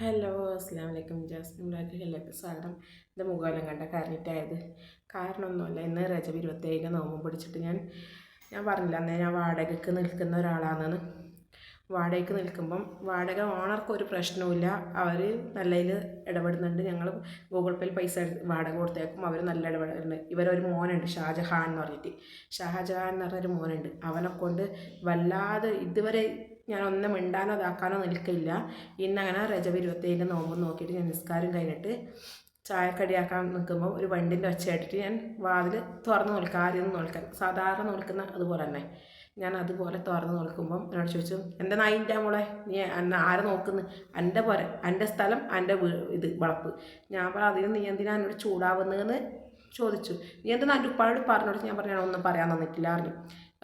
Hello അസ്സാം വലൈക്കും Jasmine ബ്ലാക്കിലേക്ക് സ്വാഗതം. എന്റെ മുഖമെല്ലാം കണ്ട കരഞ്ഞിട്ടായത് കാരണമൊന്നുമല്ല ഇന്ന് രജബ് ഇരുപത്തേഴിന് നോമ്പ് പിടിച്ചിട്ട് ഞാൻ ഞാൻ പറഞ്ഞില്ല അന്നേ ഞാൻ വാടകയ്ക്ക് നിൽക്കുന്ന ഒരാളാണെന്ന്. വാടകയ്ക്ക് നിൽക്കുമ്പം വാടക ഓണർക്ക് ഒരു പ്രശ്നവുമില്ല. അവർ നല്ലതിൽ ഇടപെടുന്നുണ്ട്. ഞങ്ങൾ ഗൂഗിൾ പേയിൽ പൈസ വാടക കൊടുത്തേക്കും. അവർ നല്ല ഇടപെടുന്നുണ്ട്. ഇവരൊരു മോനുണ്ട് ഷാജഹാൻ എന്ന് പറഞ്ഞിട്ട്. ഷാജഹാൻ എന്ന് പറഞ്ഞൊരു മോനുണ്ട്. അവനെ കൊണ്ട് വല്ലാതെ ഇതുവരെ ഞാൻ ഒന്നും മിണ്ടാനോ ഇതാക്കാനോ നിൽക്കില്ല. ഇന്നങ്ങനെ രജബ് ഇരുപത്തേഴിന്റെ നോമ്പ് നോക്കിയിട്ട് ഞാൻ നിസ്കാരം കഴിഞ്ഞിട്ട് ചായക്കടിയാക്കാൻ നിൽക്കുമ്പോൾ ഒരു വണ്ടിന്റെ ഒച്ചയായിട്ടിട്ട് ഞാൻ വാതിൽ തുറന്ന് നോൽക്കാം. ആദ്യം നോൽക്കാൻ. സാധാരണ നോൽക്കുന്ന അതുപോലെ തന്നെ. ഞാൻ അതുപോലെ തുറന്ന് നോക്കുമ്പം എന്നോട് ചോദിച്ചു എന്റെ നായിന്റെ മോളെ? നീ ആരെ നോക്കുന്നു? എന്റെ പോരെ. എന്റെ സ്ഥലം എന്റെ ഇത് വളപ്പ്. ഞാൻ പറഞ്ഞു അതിന് നീ എന്തിനാ എന്നോട് ചൂടാവുന്നതെന്ന് ചോദിച്ചു. നീ എന്താ എന്റെ ഉപ്പാട് പറഞ്ഞോട്? ഞാൻ പറഞ്ഞു ഒന്നും പറയാൻ തന്നിട്ടില്ല അറിഞ്ഞു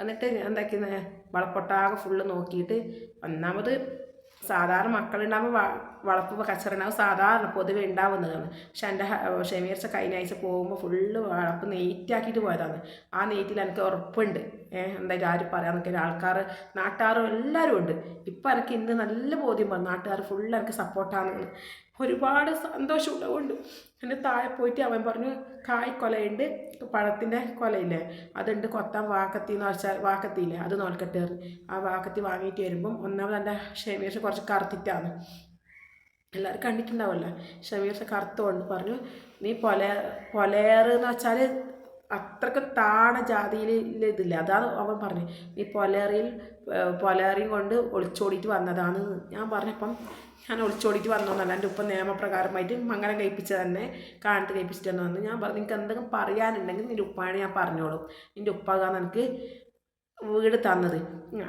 എന്നിട്ട് എന്താക്കി വളപ്പൊട്ടാകെ ഫുള്ള് നോക്കിയിട്ട് ഒന്നാമത് സാധാരണ മക്കളുണ്ടാകുമ്പോൾ വളപ്പ് കച്ചറുണ്ടാവും സാധാരണ പൊതുവെ ഉണ്ടാവുന്നതാണ് പക്ഷെ എന്റെ ഷെമീർച്ച കഴിഞ്ഞ ആഴ്ച പോകുമ്പോൾ ഫുള്ള് വളപ്പ് നെയ്റ്റാക്കിയിട്ട് പോയതാണ്. ആ നെയ്റ്റിൽ എനിക്ക് ഉറപ്പുണ്ട്. ഏഹ് എന്തായാലും ആരും പറയാൻ ആൾക്കാർ നാട്ടുകാരും എല്ലാവരും ഉണ്ട്. ഇപ്പം എനിക്ക് ഇന്ന് നല്ല ബോധ്യം പറഞ്ഞു നാട്ടുകാർ ഫുള്ള് എനിക്ക് സപ്പോർട്ടാണെന്ന് ഒരുപാട് സന്തോഷം സന്തോഷമുള്ളതുകൊണ്ട് എന്റെ താഴെ പോയിട്ട് അവൻ പറഞ്ഞു കായ് കൊലയുണ്ട്. പഴത്തിന്റെ കൊലയില്ലേ? അതുണ്ട് കൊത്താൻ വാക്കത്തി എന്ന് വെച്ചാൽ വാക്കത്തിയില്ലേ? അത് നോൽക്കട്ടെ. ആ വാക്കത്തി വാങ്ങിയിട്ട് വരുമ്പം ഒന്നാമത് എന്റെ ഷേമേഷ് കുറച്ച് കറുത്തിട്ടാണ്. എല്ലാവരും കണ്ടിട്ടുണ്ടാവുമല്ലോ. ഷമീർഷ കറുത്തുകൊണ്ട് പറഞ്ഞു നീ പൊല പൊലേറെന്ന് വെച്ചാൽ അത്രയ്ക്ക് താണ ജാതിയിൽ ഇതില്ല. അതാണ് അവൻ പറഞ്ഞു നീ പൊലേറിയിൽ പൊലേറിയും കൊണ്ട് ഒളിച്ചോടിയിട്ട് വന്നതാണ്. ഞാൻ പറഞ്ഞപ്പം ഞാൻ ഒളിച്ചോടിയിട്ട് വന്നോന്നല്ല എന്റെ ഉപ്പ നിയമപ്രകാരമായിട്ട് മംഗലം കഴിപ്പിച്ച തന്നെ കാണിട്ട് കഴിപ്പിച്ചിട്ട് തന്നെ വന്നു ഞാൻ പറഞ്ഞു നിങ്ങൾക്ക് എന്തെങ്കിലും പറയാനുണ്ടെങ്കിൽ നിന്റെ ഉപ്പാണ് ഞാൻ പറഞ്ഞോളൂ. നിന്റെ ഉപ്പാകാൻ എനിക്ക് വീട് തന്നത്.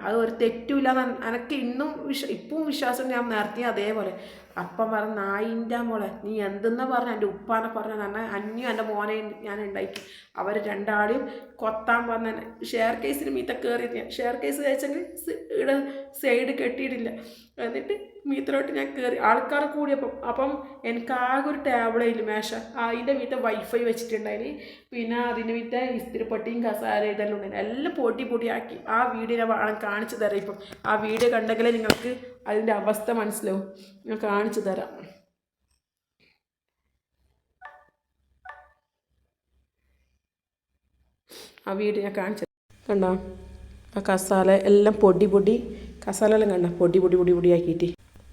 അത് ഒരു തെറ്റുമില്ല എനിക്ക് ഇന്നും വിശ്വ ഇപ്പം വിശ്വാസം ഞാൻ നേരത്തെ അതേപോലെ. അപ്പം പറഞ്ഞ നായിന്റെ മോളെ നീ എന്തെന്നാ പറഞ്ഞ എന്റെ ഉപ്പാനെ പറഞ്ഞ എന്നെ അന്യം എന്റെ മോനെ ഞാൻ ഉണ്ടാക്കി. അവർ രണ്ടാളെയും കൊത്താൻ പറഞ്ഞ ഷെയർ കേസിന് മീത്ത കയറിയത് ഷെയർ കേസ് കഴിച്ചെങ്കിൽ ഇവിടെ സൈഡ് കെട്ടിയിട്ടില്ല എന്നിട്ട് മീത്തലോട്ട് ഞാൻ കയറി ആൾക്കാർ കൂടിയപ്പം അപ്പം എനിക്ക് ആകെ ഒരു ടേബിളില്ല മേശ. അതിന്റെ വീട്ടിൽ വൈഫൈ വെച്ചിട്ടുണ്ടായിന്. പിന്നെ അതിന്റെ വീട്ടിൽ ഇസ്തിരിപ്പട്ടിയും കസാര ഇതെല്ലാം ഉണ്ടായിരുന്നു എല്ലാം പൊട്ടി പൊട്ടിയാക്കി. ആ വീഡിയോ ഞാൻ കാണിച്ചു തരാം ഇപ്പം. ആ വീഡിയോ കണ്ടെങ്കിലേ നിങ്ങൾക്ക് അതിന്റെ അവസ്ഥ മനസ്സിലാവും. ഞാൻ കാണിച്ചു തരാം. ആ വീഡിയോ ഞാൻ കാണിച്ചു കണ്ടോ? ആ കസാല എല്ലാം പൊടി പൊടി കസാല എല്ലാം കണ്ട? പൊടി പൊടി പൊടി പൊടി ആക്കിയിട്ട്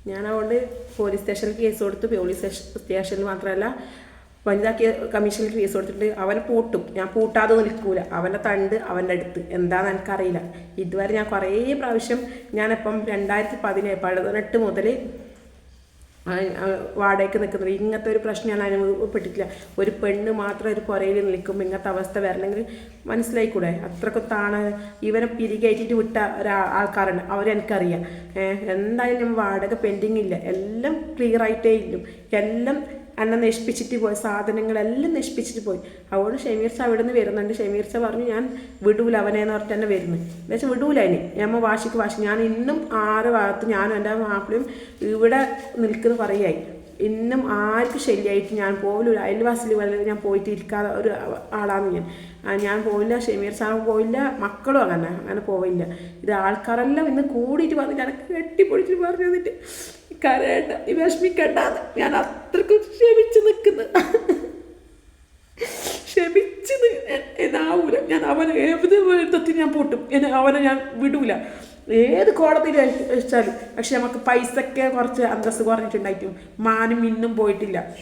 ഞാൻ അതുകൊണ്ട് പോലീസ് സ്റ്റേഷനിൽ കേസ് കൊടുത്തു. പോലീസ് സ്റ്റേഷനിൽ മാത്രമല്ല വനിതാ കമ്മീഷനിൽ കേസ് കൊടുത്തിട്ട് അവൻ പൂട്ടും. ഞാൻ പൂട്ടാതെ നിൽക്കൂല. അവന്റെ തണ്ട് അവന്റെ അടുത്ത്. എന്താണെന്ന് എനിക്കറിയില്ല. ഇതുവരെ ഞാൻ കുറേ പ്രാവശ്യം ഞാനിപ്പം രണ്ടായിരത്തി പതിനേഴ് പതിനെട്ട് മുതൽ വാടകയ്ക്ക് നിൽക്കുന്നത്. ഇങ്ങനത്തെ ഒരു പ്രശ്നം ഞാൻ അനുഭവപ്പെട്ടിട്ടില്ല. ഒരു പെണ്ണ് മാത്രം ഒരു പുറയിൽ നിൽക്കുമ്പോൾ ഇങ്ങനത്തെ അവസ്ഥ വരണമെങ്കിൽ മനസ്സിലായിക്കൂടെ? അത്രക്കൊത്താണ് താണ് ഇവനെ പിരികയറ്റിട്ട് വിട്ട ഒരാ ആൾക്കാരുണ്ട് അവരെനിക്കറിയാം. എന്തായാലും വാടക പെൻഡിങ് ഇല്ല എല്ലാം ക്ലിയർ ആയിട്ടേ ഇല്ലും. എല്ലാം എന്നെ നശിപ്പിച്ചിട്ട് പോയി സാധനങ്ങളെല്ലാം നശിപ്പിച്ചിട്ട് പോയി. അതുകൊണ്ട് ഷമീർച്ച അവിടെ നിന്ന് വരുന്നുണ്ട്. ഷമീർച്ച പറഞ്ഞു ഞാൻ വിടൂല അവനേന്ന് പറഞ്ഞിട്ട് തന്നെ വരുന്നു. എന്ന് വെച്ചാൽ വിടൂല അതിന് ഞമ്മ വാശിക്ക് വാശി. ഞാൻ ഇന്നും ആറ് ഭാഗത്ത് ഞാനും എന്റെ മാപ്പിളയും ഇവിടെ നിൽക്കുന്ന പറയായി. ഇന്നും ആർക്കും ശരിയായിട്ട് ഞാൻ പോകില്ല അയൽവാസിൽ വരെ ഞാൻ പോയിട്ട് ഇരിക്കാതെ ഒരു ആളാണ് ഞാൻ. ഞാൻ പോയില്ല ഷമീർ സാറും പോയില്ല മക്കളും അങ്ങനെ അങ്ങനെ പോവില്ല. ഇത് ആൾക്കാരെല്ലാം ഇന്ന് കൂടിയിട്ട് പറഞ്ഞിട്ട് എനിക്ക് കെട്ടിപ്പൊടിച്ചിട്ട് പറഞ്ഞു തന്നിട്ട്. കരയണ്ട. നീ വിഷമിക്കണ്ട ഞാൻ അത്രക്കും ക്ഷമിച്ച് നിൽക്കുന്നു. ക്ഷമിച്ച് എന്നാവൂല. ഞാൻ അവനെ ഏത് വിധത്തിൽ ഞാൻ പൂട്ടും? എന്നെ അവനെ ഞാൻ വിടൂല. ഏത് കോടതിയിൽ വെച്ചാലും. പക്ഷെ നമുക്ക് പൈസയ്ക്ക് കുറച്ച് അന്തസ്സ് കുറഞ്ഞിട്ടുണ്ടായിട്ടും മാനും ഇന്നും പോയിട്ടില്ല.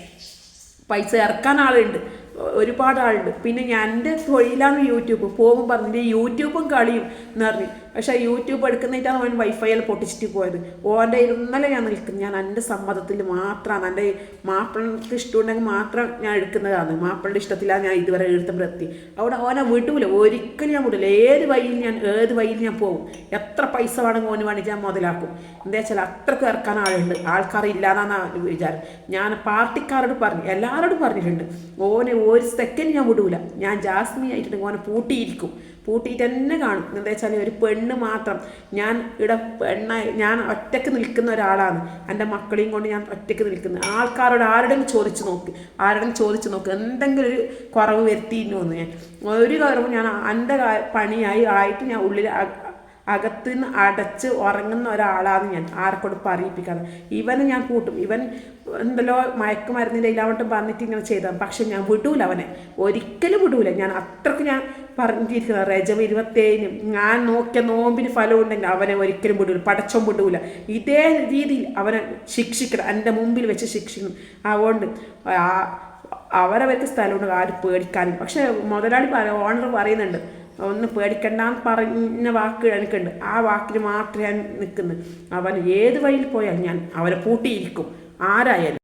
പൈസ ഇറക്കാൻ ആളുണ്ട്. ഒരുപാട് ആളുണ്ട്. പിന്നെ ഞാൻ എന്റെ തൊഴിലാണ് യൂട്യൂബ്. പോകുമ്പോൾ പറഞ്ഞിട്ട് യൂട്യൂബും കളിയും എന്ന് പറഞ്ഞു. പക്ഷേ യൂട്യൂബ് എടുക്കുന്നതിട്ടാണ് അവൻ വൈഫൈയിൽ പൊട്ടിച്ചിട്ട് പോയത്. ഓന്റെ ഇന്നലെ ഞാൻ നിൽക്കുന്നത് ഞാൻ എന്റെ സമ്മതത്തിൽ മാത്രമാണ് എന്റെ മാപ്പിളക്ക് ഇഷ്ടമുണ്ടെങ്കിൽ മാത്രം ഞാൻ എടുക്കുന്നതാണ്. മാപ്പിളുടെ ഇഷ്ടത്തിലാണ് ഞാൻ ഇതുവരെ എഴുത്തുമ്പോൾ എത്തി അവിടെ ഓനെ വിടൂല. ഒരിക്കലും ഞാൻ വിടില്ല ഏത് വഴിയിൽ ഞാൻ ഏത് വഴിയിൽ ഞാൻ പോകും? എത്ര പൈസ വേണമെങ്കിൽ ഓന് വേണ്ടി ഞാൻ മുതലാക്കും. എന്താ വെച്ചാൽ അത്രയ്ക്ക് ഇറക്കാൻ ആളുണ്ട്. ആൾക്കാർ ഇല്ലാന്നാണ് വിചാരം. ഞാൻ പാർട്ടിക്കാരോട് പറഞ്ഞു എല്ലാവരോടും പറഞ്ഞിട്ടുണ്ട്. ഓനെ ഒരു സെക്കൻഡ് ഞാൻ വിടൂല. ഞാൻ ജാസ്മി ആയിട്ടുണ്ടെങ്കിൽ ഓനെ പൂട്ടിയിരിക്കും. പൂട്ടിയിട്ട് തന്നെ കാണും. എന്താ വെച്ചാൽ ഒരു പെണ്ണ് മാത്രം. ഞാൻ ഇവിടെ പെണ്ണായി ഞാൻ ഒറ്റയ്ക്ക് നിൽക്കുന്ന ഒരാളാണ്. എന്റെ മക്കളെയും കൊണ്ട് ഞാൻ ഒറ്റയ്ക്ക് നിൽക്കുന്നത് ആൾക്കാരോട് ആരുടെയും ചോദിച്ചു നോക്ക്. ആരുടെയും ചോദിച്ചു നോക്ക്. എന്തെങ്കിലും ഒരു കുറവ് വരുത്തിയിരുന്നു ഞാൻ. ഒരു കുറവ് ഞാൻ എന്റെ പണിയായി ആയിട്ട് ഞാൻ ഉള്ളിൽ അകത്ത് നിന്ന് അടച്ച് ഉറങ്ങുന്ന ഒരാളാണ് ഞാൻ. ആരെക്കൊണ്ട് പറയിപ്പിക്കാതെ ഇവനെ ഞാൻ കൂട്ടും. ഇവൻ എന്തല്ലോ മയക്കുമരുന്നിന്റെ ഇല്ലാവട്ടും പറഞ്ഞിട്ട് ഇങ്ങനെ ചെയ്താൽ പക്ഷെ ഞാൻ വിടൂല അവനെ. ഒരിക്കലും വിടൂല. ഞാൻ അത്രയ്ക്ക് ഞാൻ പറഞ്ഞിരിക്കുന്നത്. രജവ് ഇരുപത്തേഴിന് ഞാൻ നോക്കിയ നോമ്പിന് ഫലം ഉണ്ടെങ്കിൽ അവനെ ഒരിക്കലും വിടൂല. പടച്ചോൻ വിടൂല. ഇതേ രീതിയിൽ അവനെ ശിക്ഷിക്കണം. എന്റെ മുമ്പിൽ വെച്ച് ശിക്ഷിക്കണം. അതുകൊണ്ട് അവരവർക്ക് സ്ഥലമുണ്ട്. ആരും പേടിക്കാനും പക്ഷെ മുതലാളി ഓണർ പറയുന്നുണ്ട്. ഒന്ന് പേടിക്കണ്ടെന്ന് പറഞ്ഞ വാക്ക് എനിക്കുണ്ട്. ആ വാക്കിന് മാത്രമേ ഞാൻ നിൽക്കുന്നത് അവൻ ഏത് വഴിയിൽ പോയാൽ ഞാൻ അവരെ പൂട്ടിയിരിക്കും. ആരായാലും.